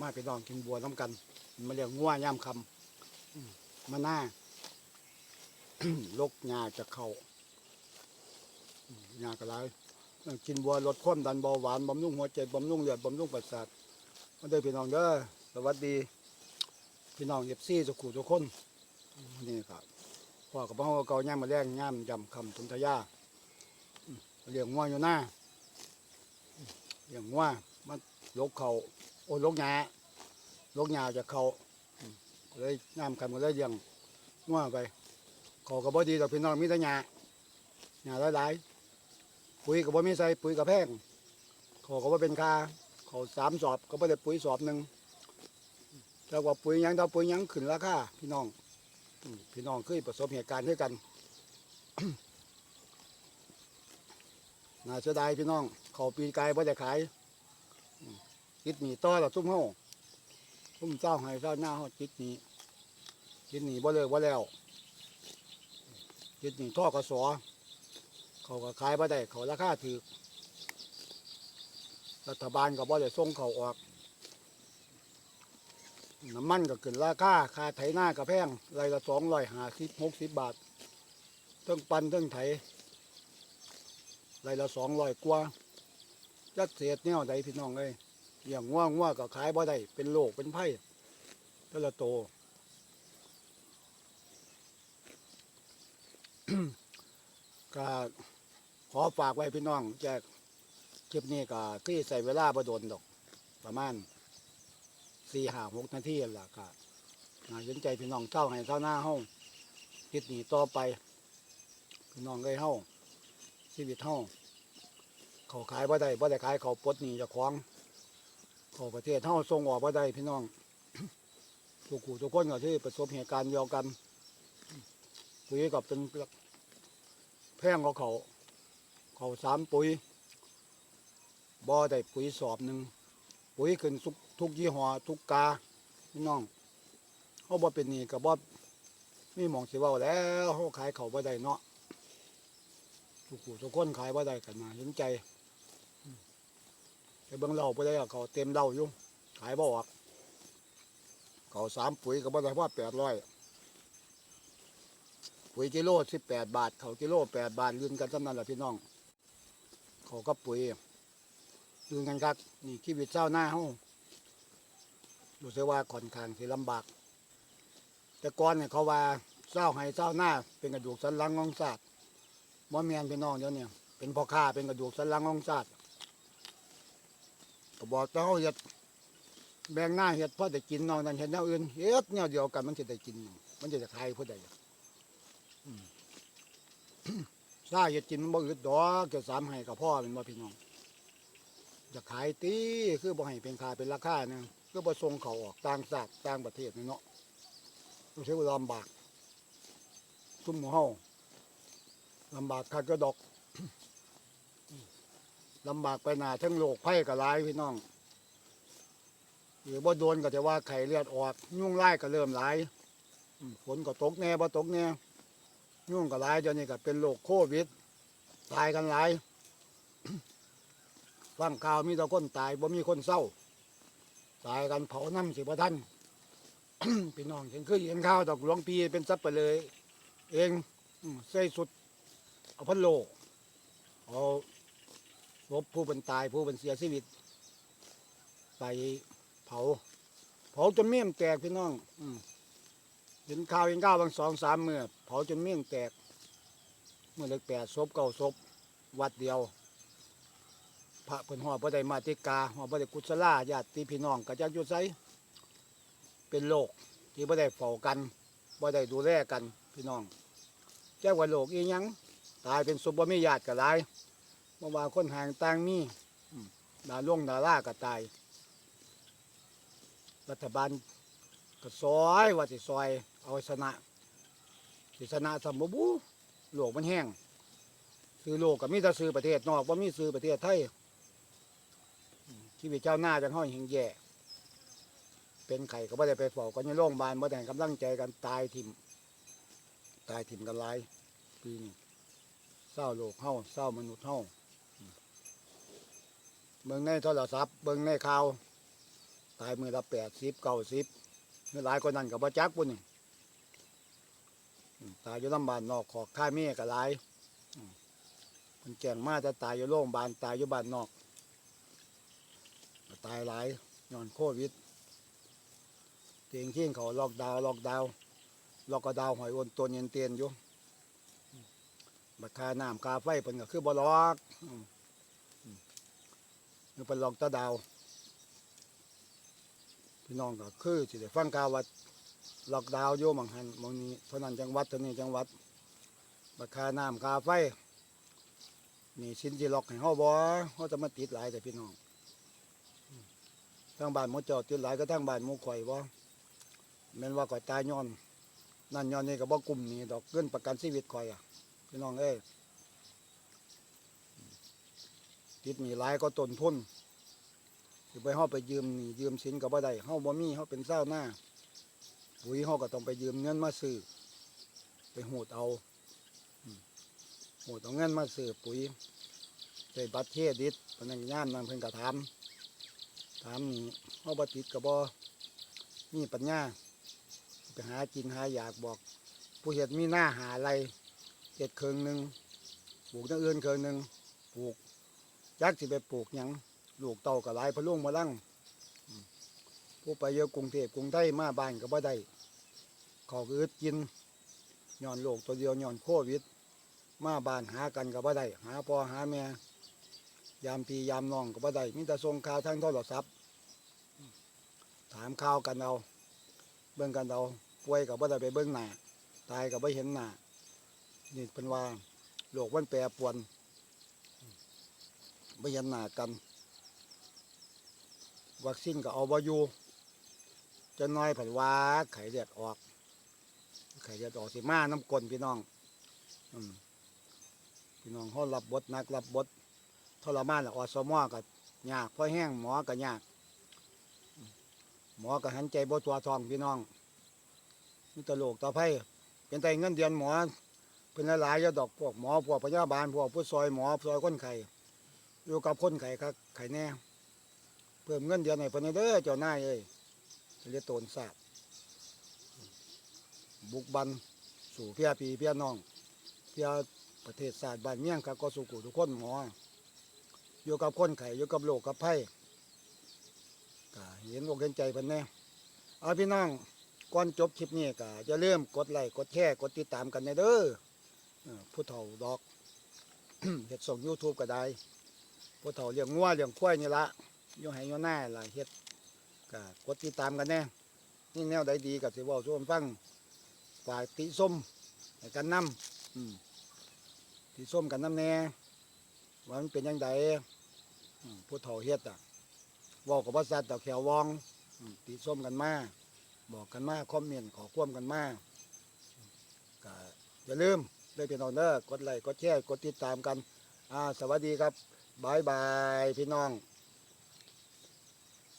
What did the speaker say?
มาไปลองกินบัวน้ำกัน มาเรียกงัวย่ำคำมาหน้าลกหญ้าจะเขาอืมหญ้ากระไรกินบัวลดความดันเบาหวานบำรุงหัวใจบำรุงเลือดบำรุงประสาทมาเด้อพี่น้องเด้อสวัสดี พี่น้องเอฟซีสุขุทุกคนนี่ครับพ่อกับพ่อเก่าย่ามมาแรงย่ามยำคำทุนทยาเลี้ยงงัวอยู่หน้าเลี้ยงงัวมันลกเขา โอ้ลกหญ้าลกหญ้าจะเขาเลยย่ามคำก็เลยเลี้ยงงัวไปเขาก็บ่ดีดอพี่น้องมีแต่หญ้าหญ้าหลายๆปุ๋ยก็บ่มีใส่ปุ๋ยก็แพงเขาก็บ่เป็นค่าเขาสามสอบก็บ่ได้ปุ๋ยสอบหนึ่งแต่ว่าปุ๋ยยังดาปุ๋ยยังขึ้นราคาพี่น้องพี่น้องเคยประสบเหตุการณ์ด้วยกันน่าเสียดายพี่น้องเขาปีกายบ่ได้ขาย จิตหนีต่อแล้วซุ่มเฮาซุ่มเจ้าให้เจ้าหน้าเฮาจิตหนีจิตหนีบ่เลิกบ่แล้วจิตหนีท่อกระสอเขาก็ขายบ่ได้เขาราคาถูกรัฐบาลก็บ่ได้ส่งเขาออกน้ำมันก็ขึ้นราคาค่าไถหน้าก็แพงไรละสองร้อยห้าสิบหกสิบบาทเทั้งปันเทั้งไถไรละสองร้อยกว่าจัดเศษแนวใดพี่น้องเลย อย่างง่วงง่วก็ขายบ่ได้เป็นโรคเป็นไผ่แต่ละโตก็ขอฝากไว้พี่น้องแจกคลิปนี้ก็ที่ใส่เวลาประโดนดอก ประมาณสี่ห้าหกนาทีล่ะครับน่าสนใจพี่น้องเช่าให้เช่าหน้าห้องคิดหนีต่อไป พี่น้องเลยห้องชีวิตห้องเขาขายบ่ได้บ่ได้ขายเขาปลดหนีจะคล้า ของประเทศเท่าส่งออกบ่ได้พี่น้องทุกคู่ทุกคนก็ที่ประสบเหตุการณ์เดียวกันปุ๋ยกับเป็นแพงของเขา เขาสามปุ๋ยบ่อได้ปุ๋ยสอบหนึ่งปุ๋ยขึ้นทุกทุกยี่ห้อทุกกาพี่น้องเขาบ่เป็นนี่กับบ่มีหมองสิว้าแล้วเขาขายเขาบ่ได้เนาะทุกผู้ทุกคนขายบ่ได้กันมาเห็นใจ แต่เบิ่งเราบ่ได้อะเขาเต็มเล่าอยู่ขายบ่ออกเขาสามปุ๋ยก็บ่ได้เพราแปดร้อยปุ๋ยกิโลสิบแปดบาท เขากิโลแปดบาทลืนกันเท่านั้นแหละพี่น้อง เขาก็ปุ๋ยดูกันครับนี่ชีวิตเจ้าหน้าเฮาดูเสียว่าค่อนข้างสิลำบาก แต่ก่อนเนี่ยเขาว่าเจ้าให้เจ้าหน้าเป็นกระดูกสันหลังของศาสตร์บ่แมนพี่น้องเดี๋ยวนี้เป็นพ่อค้าเป็นกระดูกสันหลังของศาสตร์ ก็บอกเจ้าเฮ็ดแบ่งหน้าเฮ็ดพ่อได้กินนอกนั้นเฮ็ดแนวอื่นเฮ็ดแนวเดียวกันมันจะได้กิน มันจะได้ขายผู้ใดอืมซาเฮ็ดกินมันบ่อึดดอกเกี่ยวสามให้กับพ่อเป็นบ่พี่น้องจะขายตีคือบ่ให้เป็นคาเป็นราคาเนี่ยคือบ่ส่งเขาออกต่างชาติต่างประเทศนี่เนาะรู้สึกว่าลำบากซุ่มหมู่เฮาลำบากคักกระดอก ลำบากไปหนาทั้งโลกไผ่ก็หลายพี่น้อง หรือบ่โดนก็จะว่าไข้เลือดออกยุ่งไล่ก็เริ่มหลายฝนก็ตกแน่บ่ตกแน่ยุ่งก็หลายเดี๋ยวนี้ก็เป็นโรคโควิด ตายกันหลายฟังข่าวมีแต่คนตายบ่มีคนเศร้า ตายกันเผาน้ำสิบทันพี่น้องเห็นคือเห็นข่าวดอกหลวงปีเป็นซับไปเลย เองใส่สุดเอาพันโลเอา ศพผู้เป็นตายผู้เป็นเสียชีวิต ไปเผา เผาจนเมี่ยมแตกพี่น้อง อืมเห็นข่าวเห็นข่าวบางสองสามเมื่อเผาจนเมี่ยมแตก เมื่อเล็กแปดศพเก้าศพวัดเดียว พระเพิ่นหอบ่ได้มาติกาหอบ่ได้กุศลาญาติพี่น้องก็จักอยู่ไสเป็นโรคที่บ่ได้เฝ้ากันบ่ได้ดูแลกันพี่น้องแจ้งว่าโรคอีหยังตายเป็นศพบ่มีญาติก็หลาย บ่ว่าคนห่างต่างมีอืมดาลงดาราก็ตาย รัฐบาลก็ซอยว่าสิซอย เอาให้ชนะสิชนะสมบูโลกมันแห้งซื้อโลกก็มีแต่ซื้อประเทศนอกว่ามีซื้อประเทศไทยอืมชีวิตเจ้าหน้าจังห้อยหิงแย่ เป็นไข่ก็ไม่ได้ไปเฝ้ากันในโรงพยาบาลไม่ได้ให้กำลังใจกันตายทิมตายทิมกันหลายปีนี้เศร้าโลกเฮาเศร้ามนุษย์เฮาอืม เบิ่งในโทรศัพท์เบิ่งในข่าว ตายมือละแปดสิบเก้าสิบไม่หลายกว่านั้นกับบ่จักปุ่นตายอยู่ลำบานนอกขอกค่าเมียกับหลายมันแก่งมาจะตายอยู่โรงพยาบาลตายอยู่บ้านนอก ตายหลายย้อนโควิดเตียงเที่ยงเขาล็อกดาวล็อกดาวล็อกกระดาวหอยโอนตัวเนียนเตียนอยู่บัดค่าน้ำคาไฟเพิ่นก็คือบ่ล็อกอ นี่เป็นลอกตะดาว พี่น้องก็คือสิได้ฟังข่าวว่าล็อกดาวน์อยู่หมองหันมองนี้เท่านั้นจังหวัดเท่านี้จังหวัดราคาน้ำคาไฟนี่สินสิล็อกให้เฮาบ่เฮาจะมาติดหลายแต่พี่น้องอืมทางบ้านมู่เจ้าติดหลายก็ทางบ้านมูข่อยบ่แม่นว่าข่อยตายย้อน นั่นย้อนนี่ก็บ่กลุ่มนี้ดอกเงินประกันชีวิตข่อยอะพี่น้องเอ้ย ติดหนี่หลายก็ต้นทุนสิไปเฮาไปยืมหนี่ยืมสินก็บ่ได้เฮาบ่มีเฮาเป็นเศร้าหน้าปุ๋ยเฮาก็ต้องไปยืมเงินมาซื้อไปหูดเอาหูดเอาเงินมาซื้อปุ๋ยใส่บัตรเครดิตพนักงานนั่นเพิ่นก็ถามถามนี่เฮาบ่ติดก็บ่มีปัญญาไปหากินหาอยากบอก ผู้เฮ็ดมีหน้าหาอะไรเฮ็ดเครื่องหนึ่งปลูกอย่างอื่นเครื่องหนึ่งปลูก จักสิไปปลูกหยังลูกเต่าก็หลายพะลุงมาลังผู้ไปเยอะกรุงเทพกรุงไทยมาบ้านก็บ่ได้เขาก็อึดกินย้อนโรคตัวเดียวย้อนโควิด มาบ้านหากันก็บ่ได้หาพ่อหาแม่ยามพียามน้องก็บ่ได้มีแต่ส่งข่าวทางโทรศัพท์ถามข่าวกันเอาเบิ่งกันเอาป่วยก็บ่ได้ไปเบิ่งหน้าตายก็บ่เห็นหน้านี่เป็นว่าโลกมันแปรปรวน บ่เห็นหนากัน วัคซีนก็เอาบ่อยู่จะน้อยผันว่าไข้เลือดออก ไข้เลือดออกสิมาน้ำกลนพี่น้องอืมพี่น้องเขารับบทนักรับบททรมานแหละอสมอก็ยากเพราะแห้งหมอก็ยาก หมอก็หันใจบ่ตัวทองพี่น้องมีแตลกต่อไพ่เป็นแต่เงินเดือนหมอเป็นหลายๆอยาดอกพวกหมอพวกพยาบาลพวกผู้ซอยหมอซอยคนไข้ อยู่กับคนไข้ครับไข้แน่เพิ่มเงินเดือนให้เพิ่นเด้อเจ้านายเอ้ยเรียกโตนทราบบุกบันสู่เพียปีเพียน้องเพียประเทศศาสตร์บ้านเมี่ยงครับก็สู่กูทุกคนหมออยู่กับคนไข่อยู่กับโรคกับไผ่ก็เห็นอกเห็นใจเพิ่นแน่เอาพี่น้องก่อนจบคลิปนี้ก็จะเริ่มกดไลค์กดแชร์กดติดตามกันแน่เด้อผู้เฒ่าดอกเฮ็ดส่ง YouTube ก็ได้ ผู้เฒ่าเลี้ยงงัวเลี้ยงควายนี่ละอยู่ให้อยู่หน้าลายเฮ็ดก็กดติดตามกันแน่นี่แนวใดดีกับสิเว้าสู่กันฟังฝากติส้มให้กันนำอืมติส้มกันนำแน่ว่ามันเป็นยังไงอืมผู้เฒ่าเฮ็ดอะว้ากับภาษาตะแขววองติส้มกันมาบอกกันมาคอมเมนต์ขอควมกันมาก็อย่าลืมได้เป็นออเดอร์กดไลค์กดแชร์กดติดตามกัน อ่า สวัสดีครับ บายบายพี่น้อง